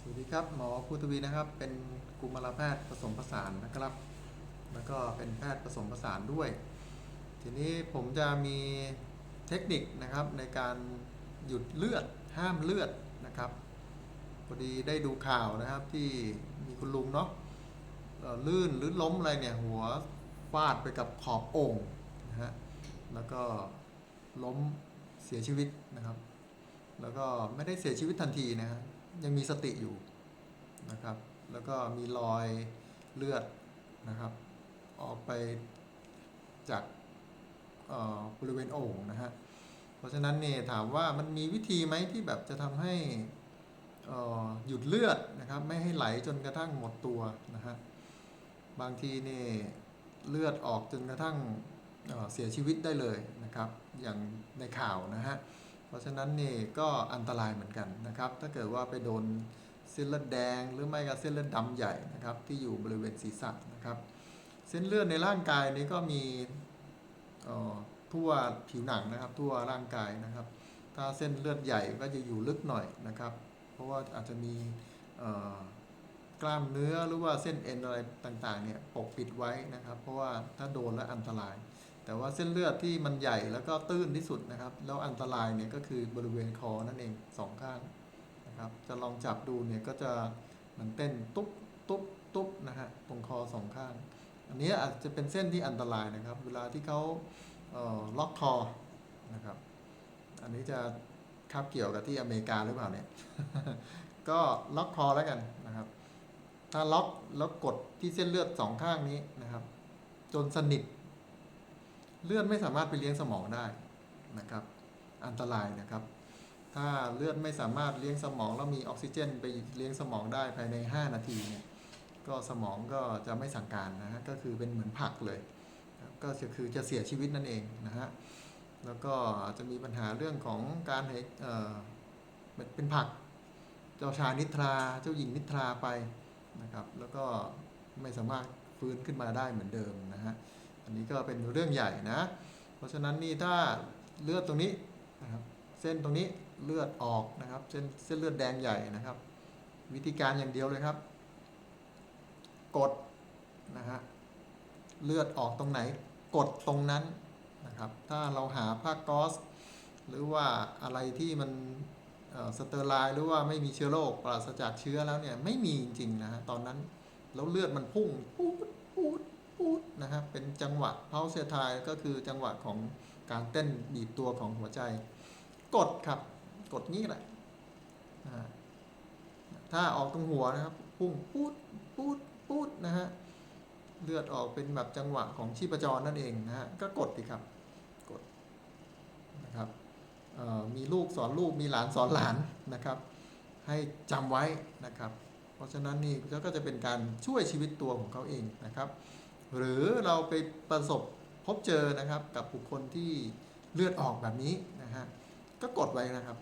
สวัสดีครับ หมอภูทวีนะครับ เป็นกุมารแพทย์ผสมผสานนะครับ แล้วก็เป็นแพทย์ผสมผสานด้วย ทีนี้ผมจะมีเทคนิคนะครับในการหยุดเลือดห้ามเลือดนะครับพอดีได้ดูข่าวนะครับที่มีคุณลุงเนาะลื่นหรือล้มอะไรเนี่ยหัวฟาดไปกับขอบโอ่งนะฮะแล้วก็ล้มเสียชีวิตนะครับ แล้วก็ไม่ได้เสียชีวิตทันทีนะฮะ ยังมีสติอยู่นะครับ แล้วก็มีรอยเลือดนะครับ ออกไปจากบริเวณโอ่งนะฮะ เพราะฉะนั้นเนี่ยถามว่ามันมีวิธีไหมที่แบบจะทำให้หยุดเลือดนะครับ ไม่ให้ไหลจนกระทั่งหมดตัวนะฮะ บางทีนี่เลือดออกจนกระทั่งเเสียชีวิตได้เลยนะครับ อย่างในข่าวนะฮะ เพราะฉะนั้นนี่ก็อันตรายเหมือนกันนะครับ ถ้าเกิดว่าไปโดนเส้นเลือดแดง หรือไม่ก็เส้นเลือดดำใหญ่นะครับ ที่อยู่บริเวณศีรษะนะครับ เส้นเลือดในร่างกายนี้ก็มีออทั่วผิวหนังนะครับ ทั่วร่างกายนะครับ ถ้าเส้นเลือดใหญ่ก็จะอยู่ลึกหน่อยนะครับ เพราะว่าอาจจะมีกล้ามเนื้อหรือว่าเส้นเอ็นอะไรต่างๆเนี่ยปกปิดไว้นะครับ เพราะว่าถ้าโดนแล้วอันตราย แต่ว่าเส้นเลือดที่มันใหญ่แล้วก็ตื้นที่สุดนะครับ แล้วอันตรายเนี่ยก็คือบริเวณคอนั่นเองสองข้างนะครับ จะลองจับดูเนี่ยก็จะมันเต้นตุ๊บตุ๊บตุ๊บนะฮะตรงคอสองข้าง อันนี้อาจจะเป็นเส้นที่อันตรายนะครับ เวลาที่เขาเออล็อกคอนะครับ อันนี้จะคาบเกี่ยวกับที่อเมริกาหรือเปล่าเนี่ย ก็ล็อกคอแล้วกันนะครับ ถ้าล็อกแล้วกดที่เส้นเลือดสองข้างนี้นะครับ จนสนิท เลือดไม่สามารถไปเลี้ยงสมองได้นะครับ อันตรายนะครับ ถ้าเลือดไม่สามารถเลี้ยงสมองแล้วมีออกซิเจน ไปเลี้ยงสมองได้ภายใน 5 นาทีเนี่ยก็สมองก็จะไม่สั่งการนะฮะก็คือเป็นเหมือนผักเลยก็คือจะเสียชีวิตนั่นเองนะฮะแล้วก็จะมีปัญหาเรื่องของการหายเออเป็นผักเจ้าชายนิทราเจ้าหญิงนิทราไปนะครับ แล้วก็ไม่สามารถฟื้นขึ้นมาได้เหมือนเดิมนะฮะ อันนี้ก็เป็นเรื่องใหญ่นะ เพราะฉะนั้นนี่ถ้าเลือดตรงนี้นะครับเส้นตรงนี้เลือดออกนะครับ เส้นเส้นเลือดแดงใหญ่นะครับ วิธีการอย่างเดียวเลยครับ กดนะฮะเลือดออกตรงไหน กดตรงนั้นนะครับ ถ้าเราหาผ้าก๊อซหรือว่าอะไรที่มันสเตอร์ไลน์หรือว่าไม่มีเชื้อโรคปราศจากเชื้อแล้วเนี่ยไม่มีจริงๆนะฮะตอนนั้นแล้วเลือดมันพุ่งปูดปูดปูด นะครับเป็นจังหวะเพาเซทายก็คือจังหวะของการเต้นบีบตัวของหัวใจ กดครับ กดงี้แหละถ้าออกตรงหัวนะครับพุ่งปูดปูดปูดนะฮะเลือดออกเป็นแบบจังหวะของชีพจรนั่นเองนะฮะก็กดดีครับกดนะครับมีลูกสอนลูกมีหลานสอนหลานนะครับ ให้จำไว้นะครับ เพราะฉะนั้นนี่ก็จะเป็นการช่วยชีวิตตัวของเขาเองนะครับ หรือเราไปประสบพบเจอนะครับกับบุคคลที่เลือดออกแบบนี้นะฮะก็กดไว้นะครับ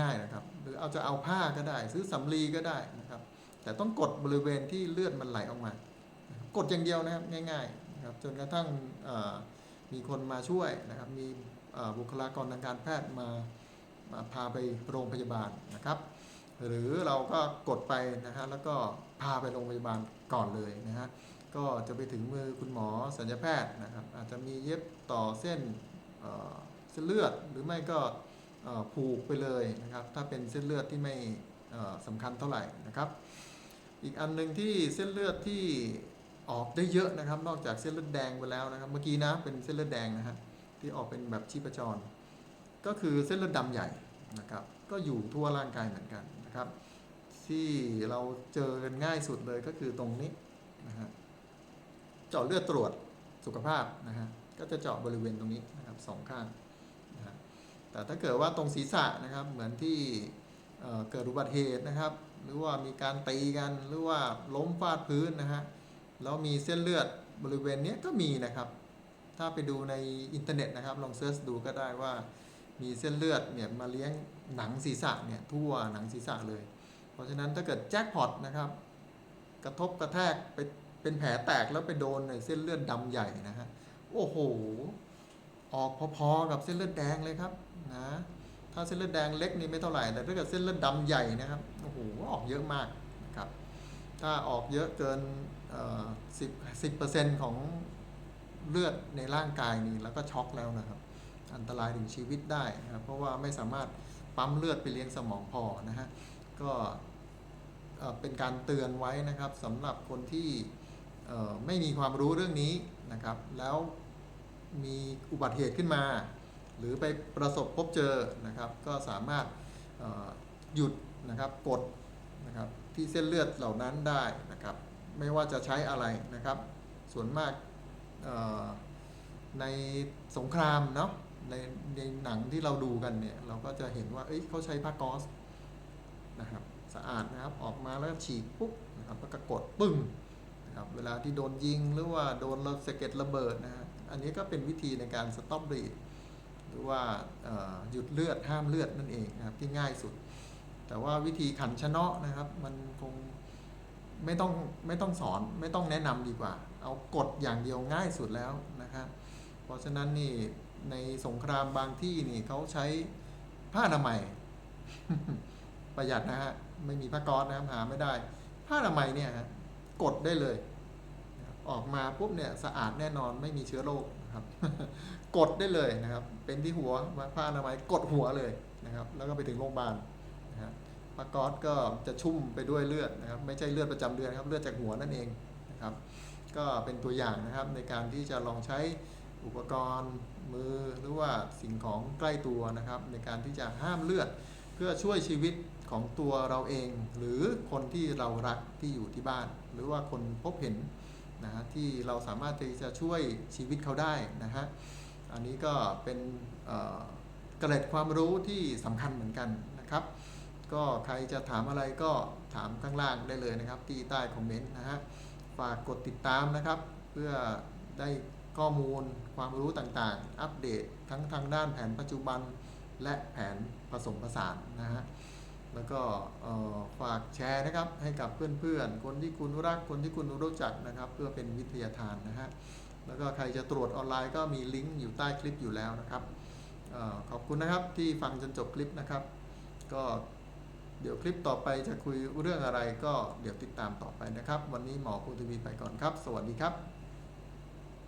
ง่าย ๆนะครับ หรือเอาจะเอาผ้าก็ได้ ซื้อสำลีก็ได้นะครับ แต่ต้องกดบริเวณที่เลือดมันไหลออกมา กดอย่างเดียวนะครับง่ายๆนะครับจนกระทั่งมีคนมาช่วยนะครับ มีบุคลากรทางการแพทย์มามาพาไปโรงพยาบาลนะครับ หรือเราก็กดไปนะฮะแล้วก็พาไปโรงพยาบาลก่อนเลยนะฮะก็จะไปถึงมือคุณหมอสัญญาแพทย์นะครับอาจจะมีเย็บต่อเส้นเส้นเลือดหรือไม่ก็ผูกไปเลยนะครับถ้าเป็นเส้นเลือดที่ไม่สำคัญเท่าไหร่นะครับ อีกอันหนึ่งที่เส้นเลือดที่ออกได้เยอะนะครับ นอกจากเส้นเลือดแดงไปแล้วนะครับ เมื่อกี้นะเป็นเส้นเลือดแดงนะฮะที่ออกเป็นแบบชีพจร ก็คือเส้นเลือดดำใหญ่นะครับก็อยู่ทั่วร่างกายเหมือนกัน นะครับ ที่เราเจอกันง่ายสุดเลยก็คือตรงนี้นะฮะเจาะเลือดตรวจสุขภาพนะฮะก็จะเจาะบริเวณตรงนี้นะครับสองข้างนะฮะแต่ถ้าเกิดว่าตรงศีรษะนะครับเหมือนที่เเกิดอุบัติเหตุนะครับ หรือว่ามีการตีกันหรือว่าล้มฟาดพื้นนะฮะแล้วมีเส้นเลือดบริเวณนี้ก็มีนะครับ ถ้าไปดูในอินเทอร์เน็ตนะครับ ลองเซิร์ชดูก็ได้ว่ามีเส้นเลือดเนี่ยมาเลี้ยง หนังศีรษะเนี่ยทั่วหนังศีรษะเลย เพราะฉะนั้นถ้าเกิดแจ็คพอตนะครับ กระทบกระแทกไปเป็นแผลแตกแล้วไปโดนในเส้นเลือดดำใหญ่นะฮะโอ้โห ออกพอๆกับเส้นเลือดแดงเลยครับนะถ้าเส้นเลือดแดงเล็กนี่ไม่เท่าไหร่แต่ถ้าเกิดเส้นเลือดดำใหญ่นะครับโอ้โหออกเยอะมากนะครับถ้าออกเยอะเกินสิบสิบเปอร์เซ็นต์ของเลือดในร่างกายนี่แล้วก็ช็อกแล้วนะครับ อันตรายถึงชีวิตได้นะครับเพราะว่าไม่สามารถ ปั๊มเลือดไปเลี้ยงสมองพอนะฮะก็เป็นการเตือนไว้นะครับสำหรับคนที่ไม่มีความรู้เรื่องนี้นะครับ แล้วมีอุบัติเหตุขึ้นมา หรือไปประสบพบเจอนะครับ ก็สามารถหยุดนะครับกดนะครับที่เส้นเลือดเหล่านั้นได้นะครับ ไม่ว่าจะใช้อะไรนะครับ ส่วนมากในสงครามเนาะ ในในหนังที่เราดูกันเนี่ย เราก็จะเห็นว่าเอ้ยเขาใช้ผ้ากอซนะครับสะอาดนะครับออกมาแล้วฉีกปุ๊บนะครับแล้วก็กดปึ้งนะครับเวลาที่โดนยิงหรือว่าโดนระสเก็ดระเบิดนะฮะอันนี้ก็เป็นวิธีในการสต็อปบีดหรือว่าหยุดเลือดห้ามเลือดนั่นเองนะครับที่ง่ายสุด แต่ว่าวิธีขันชนะนะครับ มันคงไม่ต้องไม่ต้องสอนไม่ต้องแนะนำดีกว่า เอากดอย่างเดียวง่ายสุดแล้วนะครับเพราะฉะนั้นนี่ ในสงครามบางที่นี่เขาใช้ผ้าอนามัย ประหยัดนะฮะ ไม่มีผ้าก๊อซนะครับหาไม่ได้ ผ้าอนามัยเนี่ยฮะกดได้เลย ออกมาปุ๊บเนี่ยสะอาดแน่นอนไม่มีเชื้อโรคนะครับ กดได้เลยนะครับ เป็นที่หัวผ้าอนามัยกดหัวเลยนะครับ แล้วก็ไปถึงโรงพยาบาลนะครับผ้าก๊อซก็จะชุ่มไปด้วยเลือดนะครับ ไม่ใช่เลือดประจำเดือนครับ เลือดจากหัวนั่นเองนะครับ ก็เป็นตัวอย่างนะครับในการที่จะลองใช้อุปกรณ์ มือหรือว่าสิ่งของใกล้ตัวนะครับ ในการที่จะห้ามเลือด เพื่อช่วยชีวิตของตัวเราเอง หรือคนที่เรารักที่อยู่ที่บ้าน หรือว่าคนพบเห็นนะฮะที่เราสามารถที่จะช่วยชีวิตเขาได้นะฮะอันนี้ก็เป็นเอ่อเกร็ดความรู้ที่สำคัญเหมือนกันนะครับ ก็ใครจะถามอะไรก็ถามข้างล่างได้เลยนะครับ ที่ใต้คอมเมนต์นะฮะฝากกดติดตามนะครับ เพื่อได้ ข้อมูลความรู้ต่างๆ อัปเดตทั้งทางด้านแผนปัจจุบันและแผนผสมผสานนะฮะ แล้วก็ฝากแชร์นะครับให้กับเพื่อนๆ คนที่คุณรัก คนที่คุณรู้จักนะครับ เพื่อเป็นวิทยาทานนะฮะ แล้วก็ใครจะตรวจออนไลน์ก็มีลิงก์อยู่ใต้คลิปอยู่แล้วนะครับออขอบคุณนะครับที่ฟังจนจบคลิปนะครับ ก็เดี๋ยวคลิปต่อไปจะคุยเรื่องอะไรก็เดี๋ยวติดตามต่อไปนะครับ วันนี้หมอภูทวีไปก่อนครับ สวัสดีครับ